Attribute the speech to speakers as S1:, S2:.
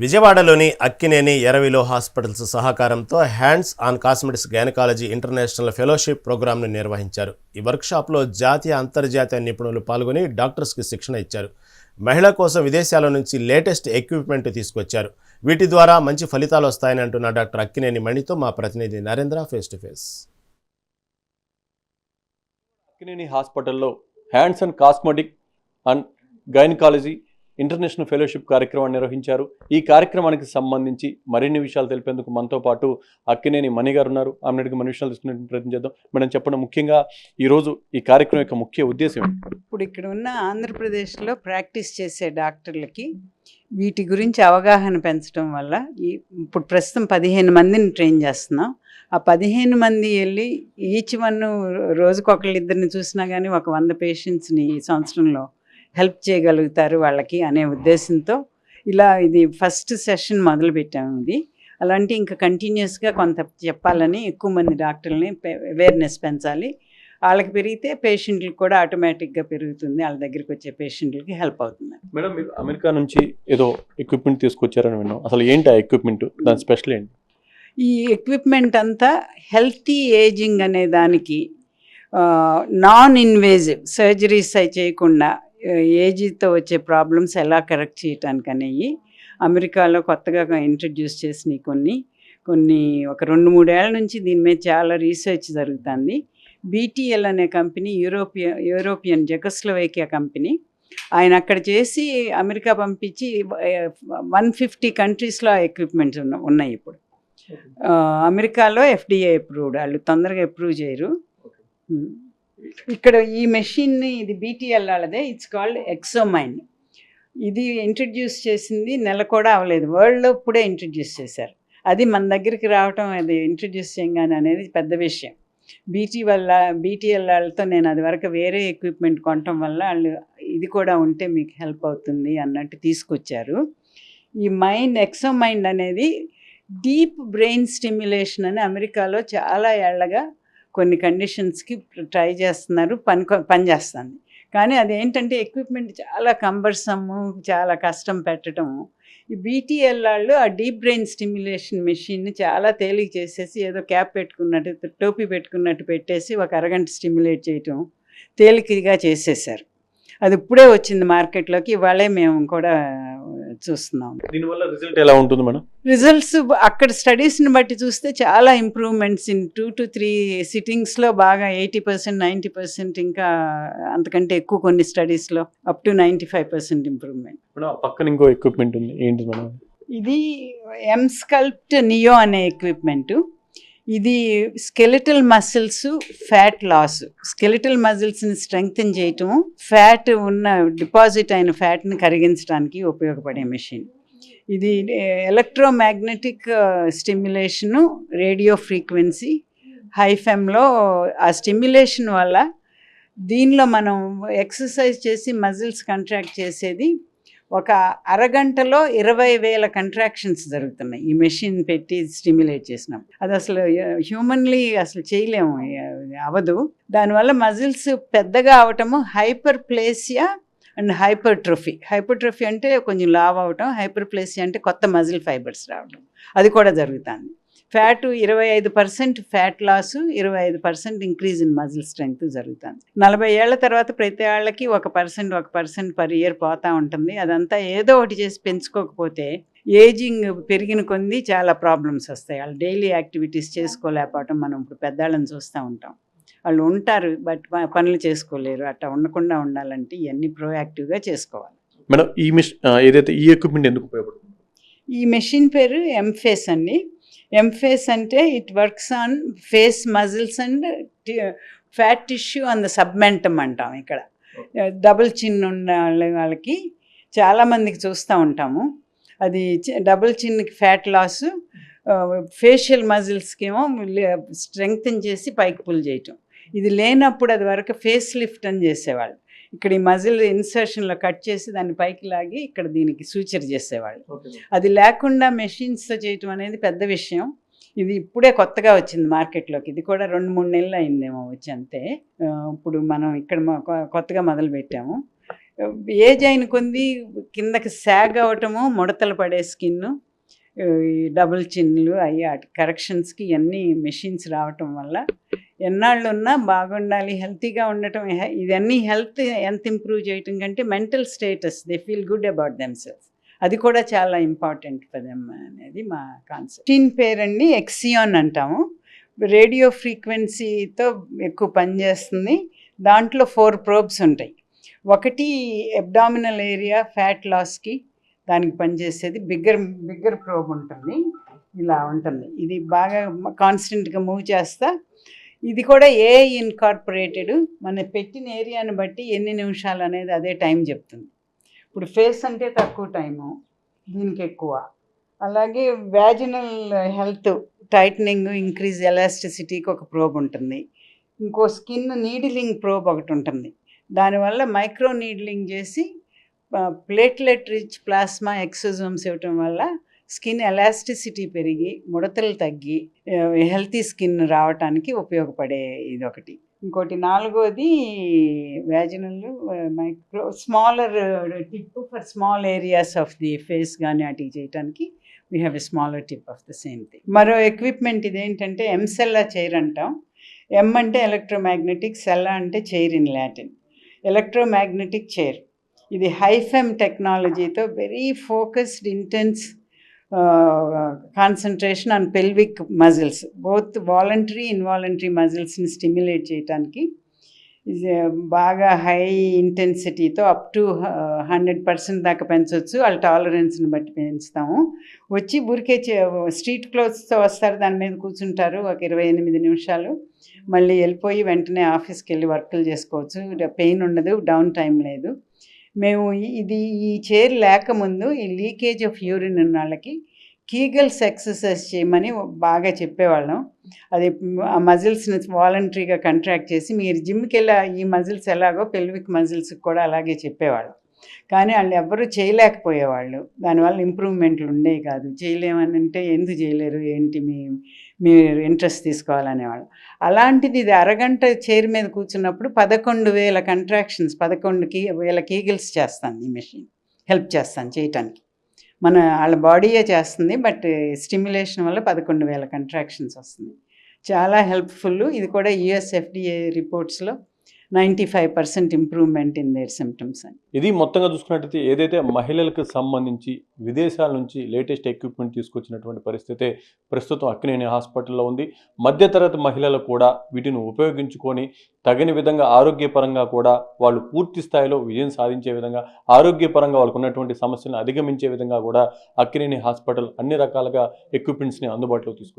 S1: విజయవాడలోని అక్కినేని ఎరవిలో హాస్పిటల్స్ సహకారంతో hands on cosmetics gynaecology international fellowship ప్రోగ్రాంను నిర్వహించారు. ఈ వర్క్షాప్లో జాతీయ అంతర్జాతీయ నిపుణులు పాల్గొని డాక్టర్స్కి శిక్షణ ఇచ్చారు. మహిళ కోసం విదేశాల నుంచి లేటెస్ట్ ఎక్విప్మెంట్ తీసుకొచ్చారు. వీటి ద్వారా మంచి ఫలితాలు వస్తాయని అంటున్న డాక్టర్ అక్కినేని మణితో మా ప్రతినిధి Narendra face to face.
S2: Akkineni హాస్పిటల్లో hands and cosmetic and gynaecology international fellowship కార్యక్రమాన్ని నిర్వహించారు. ఈ కార్యక్రమానికి సంబంధించి మరిన్ని విషయాలు తెలిపేందుకు మనతో పాటు అక్కినేని మణి గారు ఉన్నారు. ఆమె అడిగి మన విషయాలు తెలుసుకునే ప్రయత్నం చేద్దాం. మేడం చెప్పండి ముఖ్యంగా ఈరోజు ఈ కార్యక్రమం యొక్క ముఖ్య ఉద్దేశం
S3: ఇప్పుడు ఇక్కడ ఉన్న ఆంధ్రప్రదేశ్లో ప్రాక్టీస్ చేసే డాక్టర్లకి వీటి గురించి అవగాహన పెంచడం వల్ల ఈ ఇప్పుడు ప్రస్తుతం పదిహేను మందిని ట్రైన్ చేస్తున్నాం. ఆ పదిహేను మంది వెళ్ళి ఈచ్ వన్ రోజుకొకళ్ళు ఇద్దరిని చూసినా కానీ ఒక వంద పేషెంట్స్ని ఈ సంవత్సరంలో హెల్ప్ చేయగలుగుతారు వాళ్ళకి అనే ఉద్దేశంతో ఇలా ఇది ఫస్ట్ సెషన్ మొదలుపెట్టాము ఇది. అలాంటి ఇంకా కంటిన్యూస్గా కొంత చెప్పాలని ఎక్కువ మంది డాక్టర్లని అవేర్నెస్ పెంచాలి. వాళ్ళకి పెరిగితే పేషెంట్లకు కూడా ఆటోమేటిక్గా పెరుగుతుంది. వాళ్ళ దగ్గరికి వచ్చే పేషెంట్లకి హెల్ప్ అవుతుంది.
S2: మేడం మీరు అమెరికా నుంచి ఏదో ఎక్విప్మెంట్ తీసుకొచ్చారని విన్నాం. అసలు ఏంటి ఆ ఎక్విప్మెంట్ దాని స్పెషల్ ఏంటి?
S3: ఈ ఎక్విప్మెంట్ అంతా హెల్తీ ఏజింగ్ అనే దానికి నాన్ ఇన్వేజివ్ సర్జరీస్ అయి చేయకుండా ఏజ్తో వచ్చే ప్రాబ్లమ్స్ ఎలా కరెక్ట్ చేయటానికి అనేవి అమెరికాలో కొత్తగా ఇంట్రడ్యూస్ చేసినవి కొన్ని. కొన్ని ఒక రెండు మూడేళ్ళ నుంచి దీని మీద చాలా రీసెర్చ్ జరుగుతుంది. బీటీఎల్ అనే company European European Czechoslovakia company ఆయన అక్కడ చేసి అమెరికా పంపించి వన్ ఫిఫ్టీ కంట్రీస్లో ఎక్విప్మెంట్స్ ఉన్న ఉన్నాయి ఇప్పుడు. అమెరికాలో ఎఫ్డిఏ అప్రూవ్డ్ వాళ్ళు తొందరగా అప్రూవ్ చేయరు. ఇక్కడ ఈ మెషిన్ని ఇది బీటీఎల్ వాళ్ళదే ఇట్స్ కాల్డ్ ఎక్సోమైన్ ఇది ఇంట్రడ్యూస్ చేసింది నెల కూడా అవ్వలేదు. వరల్డ్లో ఇప్పుడే ఇంట్రడ్యూస్ చేశారు. అది మన దగ్గరికి రావటం అది ఇంట్రడ్యూస్ చేయగానే అనేది పెద్ద విషయం. బీటీ వల్ల బీటీఎల్ వాళ్ళతో నేను అది వరకు వేరే ఎక్విప్మెంట్ కొనటం వల్ల వాళ్ళు ఇది కూడా ఉంటే మీకు హెల్ప్ అవుతుంది అన్నట్టు తీసుకొచ్చారు. ఈ మైండ్ ఎక్సో మైండ్ అనేది డీప్ బ్రెయిన్ స్టిమ్యులేషన్ అని అమెరికాలో చాలా ఏళ్ళగా కొన్ని కండిషన్స్కి ట్రై చేస్తున్నారు పని పనిచేస్తుంది కానీ అదేంటంటే ఎక్విప్మెంట్ చాలా కంబర్సమ్ చాలా కష్టం పెట్టడం ఈ బీటీఎల్ వాళ్ళు ఆ డీప్ బ్రెయిన్ స్టిమ్యులేషన్ మెషిన్ని చాలా తేలిక చేసేసి ఏదో క్యాప్ పెట్టుకున్నట్టు టోపీ పెట్టుకున్నట్టు పెట్టేసి ఒక అరగంట స్టిమ్యులేట్ చేయటం తేలికగా చేసేసారు. అది ఇప్పుడే వచ్చింది మార్కెట్లోకి ఇవాళే మేము కూడా చూస్తున్నాం.
S2: దీనివల్ల రిజల్ట్ ఎలా ఉంటుంది మేడం?
S3: రిజల్ట్స్ అక్కడ స్టడీస్ని బట్టి చూస్తే చాలా improvements in two to three సిట్టింగ్స్లో బాగా ఎయిటీ పర్సెంట్ నైంటీ పర్సెంట్ ఇంకా అంతకంటే ఎక్కువ కొన్ని స్టడీస్లో up to ninety five percent improvement.
S2: పక్కన ఇంకో ఎక్విప్మెంట్ ఉంది. ఏంటి మేడం?
S3: ఇది ఎంస్కల్ప్ట్ నియో అనే ఎక్విప్మెంట్ ఇది skeletal muscles fat loss skeletal మజిల్స్ని strengthen చేయటం ఫ్యాట్ ఉన్న డిపాజిట్ అయిన ఫ్యాట్ని కరిగించడానికి ఉపయోగపడే మెషిన్ ఇది ఎలక్ట్రోమాగ్నెటిక్ స్టిమ్యులేషను రేడియో ఫ్రీక్వెన్సీ హైఫెమ్లో ఆ స్టిమ్యులేషన్ వల్ల దీనిలో మనం ఎక్సర్సైజ్ చేసి మజిల్స్ కంట్రాక్ట్ చేసేది ఒక అరగంటలో ఇరవై వేల కంట్రాక్షన్స్ జరుగుతున్నాయి. ఈ మెషిన్ పెట్టి స్టిమ్యులేట్ చేసినాం. అది అసలు హ్యూమన్లీ అసలు చేయలేము. అవదు. దానివల్ల మజిల్స్ పెద్దగా అవటము hyperplasia and hyper hypertrophy hyper అంటే కొంచెం లావ్ అవటం హైపర్ ప్లేసియా అంటే కొత్త మజిల్ ఫైబర్స్ రావడం అది కూడా జరుగుతుంది. ఫ్యాట్ ఇరవై ఐదు పర్సెంట్ ఫ్యాట్ లాస్ ఇరవై ఐదు percent increase in muscle strength జరుగుతుంది. నలభై ఏళ్ళ తర్వాత ప్రతి వాళ్ళకి ఒక పర్సెంట్ ఒక పర్సెంట్ పర్ ఇయర్ పోతా ఉంటుంది. అదంతా ఏదో ఒకటి చేసి పెంచుకోకపోతే ఏజింగ్ పెరిగిన కొంది చాలా ప్రాబ్లమ్స్ వస్తాయి. వాళ్ళు డైలీ యాక్టివిటీస్ చేసుకోలేకపోవటం మనం ఇప్పుడు పెద్దవాళ్ళని చూస్తూ ఉంటాం. వాళ్ళు ఉంటారు బట్ పనులు చేసుకోలేరు. అట్లా ఉండకుండా ఉండాలంటే ఇవన్నీ ప్రోయాక్టివ్గా చేసుకోవాలి.
S2: మేడం ఈ మిషన్ ఏదైతే ఈ ఎక్విప్మెంట్ ఎందుకు ఉపయోగపడుతుంది?
S3: ఈ మెషిన్ పేరు ఎంఫేస్ అండి. ఎంఫేస్ అంటే it works on face muscles and fat tissue and submentum అంటాం ఇక్కడ. డబుల్ చిన్ ఉన్న వాళ్ళ- వాళ్ళకి చాలామందికి చూస్తూ ఉంటాము. అది డబుల్ చిన్కి ఫ్యాట్ లాస్ ఫేషియల్ మజిల్స్కి ఏమో స్ట్రెంగ్తన్ చేసి పైకి పుల్ చేయటం. ఇది లేనప్పుడు అది వరకు ఫేస్ లిఫ్ట్ అని చేసేవాళ్ళు. ఇక్కడ ఈ మజిల్ ఇన్సర్షన్లో కట్ చేసి దాన్ని పైకి లాగి ఇక్కడ దీనికి సూచర్ చేసేవాళ్ళు. అది లేకుండా మెషిన్స్తో చేయటం అనేది పెద్ద విషయం. ఇది ఇప్పుడే కొత్తగా వచ్చింది మార్కెట్లోకి ఇది కూడా రెండు మూడు నెలలు అయిందేమో వచ్చి అంతే. ఇప్పుడు మనం ఇక్కడ కొత్తగా మొదలు పెట్టాము. ఏజ్ అయిన కొంది కిందకి సాగ్ అవటము ముడతలు పడే స్కిన్ ఈ డబుల్ చిన్లు అయ్యి కరెక్షన్స్కి ఇవన్నీ మెషిన్స్ రావటం వల్ల ఎన్నాళ్ళు ఉన్నా బాగుండాలి హెల్తీగా ఉండటం హె- ఇవన్నీ హెల్త్ ఎంత ఇంప్రూవ్ చేయటం కంటే mental status they feel good about themselves అది కూడా చాలా ఇంపార్టెంట్ ఫర్ అనేది మా కాన్సెప్ట్. టీన్ పేరండి ఎక్సియాన్ అంటాము. రేడియో ఫ్రీక్వెన్సీతో ఎక్కువ పనిచేస్తుంది దాంట్లో ఫోర్ ప్రోబ్స్ ఉంటాయి. ఒకటి అబ్డామినల్ ఏరియా ఫ్యాట్ లాస్కి దానికి పనిచేసేది బిగ్గర్ బిగ్గర్ ప్రోబ్ ఉంటుంది. ఇలా ఉంటుంది. ఇది బాగా కాన్స్టెంట్గా మూవ్ చేస్తా. ఇది కూడా ఏ ఇన్కార్పొరేటెడ్ మన పెట్టిన ఏరియాని బట్టి ఎన్ని నిమిషాలు అనేది అదే టైం చెప్తుంది. ఇప్పుడు ఫేస్ అంటే తక్కువ టైము దీనికి ఎక్కువ. అలాగే వ్యాజినల్ హెల్త్ టైట్నింగ్ ఇంక్రీజ్ ఎలాస్టిసిటీకి ఒక ప్రోబ్ ఉంటుంది. ఇంకో స్కిన్ నీడిలింగ్ ప్రోబ్ ఒకటి ఉంటుంది. దానివల్ల మైక్రో నీడిలింగ్ చేసి ప్లేట్లెట్ రిచ్ ప్లాస్మా ఎక్సోజోమ్స్ ఇవ్వటం వల్ల స్కిన్ ఎలాస్టిసిటీ పెరిగి ముడతలు తగ్గి హెల్తీ స్కిన్ రావటానికి ఉపయోగపడే ఇది ఒకటి ఇంకోటి నాలుగోది vaginal micro smaller tip for small areas of the face కానీ అటు చేయటానికి we have a smaller tip of the same thing మరో ఎక్విప్మెంట్ ఇదేంటంటే ఎంసెల్లా చైర్ అంటాం. ఎం అంటే ఎలక్ట్రోమాగ్నెటిక్ సెల్లా అంటే chair in Latin electromagnetic chair ఇది హైఫెమ్ టెక్నాలజీతో very focused intense concentration on pelvic muscles both voluntary involuntary మజిల్స్ని stimulate చేయడానికి బాగా high ఇంటెన్సిటీతో అప్ టు హండ్రెడ్ పర్సెంట్ దాకా పెంచవచ్చు వాళ్ళ టాలరెన్స్ని బట్టి పెంచుతాము. వచ్చి ఊరికే స్ట్రీట్ క్లోత్స్తో వస్తారు. దాని మీద కూర్చుంటారు. ఒక ఇరవై ఎనిమిది నిమిషాలు. మళ్ళీ వెళ్ళిపోయి వెంటనే ఆఫీస్కి వెళ్ళి వర్కులు చేసుకోవచ్చు. పెయిన్ ఉండదు. డౌన్ టైం లేదు. మేము ఇది ఈ చైర్ లేకముందు ఈ లీకేజ్ ఆఫ్ యూరిన్ ఉన్న వాళ్ళకి కీగల్స్ ఎక్సర్సైజ్ చేయమని బాగా చెప్పేవాళ్ళం. అది ఆ మజిల్స్ని వాలంటరీగా కంట్రాక్ట్ చేసి మీరు జిమ్కి వెళ్ళా ఈ మజిల్స్ ఎలాగో పెల్విక్ మజిల్స్కి కూడా అలాగే చెప్పేవాళ్ళం. కానీ వాళ్ళు ఎవ్వరూ చేయలేకపోయేవాళ్ళు. దానివల్ల ఇంప్రూవ్మెంట్లు ఉండేవి కాదు. చేయలేమని అంటే ఎందుకు చేయలేరు? ఏంటి? మీ మీరు ఇంట్రెస్ట్ తీసుకోవాలనేవాళ్ళు. అలాంటిది ఇది అరగంట చైర్ మీద కూర్చున్నప్పుడు పదకొండు వేల కంట్రాక్షన్స్ పదకొండు కీ వేల కీగిల్స్ చేస్తాను ఈ మెషిన్. హెల్ప్ చేస్తాను చేయటానికి. మన వాళ్ళ బాడీయే చేస్తుంది బట్ స్టిమ్యులేషన్ వల్ల పదకొండు వేల కంట్రాక్షన్స్ వస్తుంది. చాలా హెల్ప్ఫుల్ ఇది కూడా US FDA రిపోర్ట్స్లో ninety five percent improvement in their symptoms అని.
S2: ఇది మొత్తంగా చూసుకున్నట్టయితే ఏదైతే మహిళలకు సంబంధించి విదేశాల నుంచి లేటెస్ట్ ఎక్విప్మెంట్ తీసుకొచ్చినటువంటి పరిస్థితి ప్రస్తుతం అక్కినేని హాస్పిటల్లో ఉంది. మధ్యతరగతి మహిళలు కూడా వీటిని ఉపయోగించుకొని తగిన విధంగా ఆరోగ్యపరంగా కూడా వాళ్ళు పూర్తి స్థాయిలో విజయం సాధించే విధంగా ఆరోగ్యపరంగా వాళ్ళకు ఉన్నటువంటి సమస్యలను అధిగమించే విధంగా కూడా అక్కినేని హాస్పిటల్ అన్ని రకాలుగా ఎక్విప్మెంట్స్ని అందుబాటులో తీసుకొచ్చింది.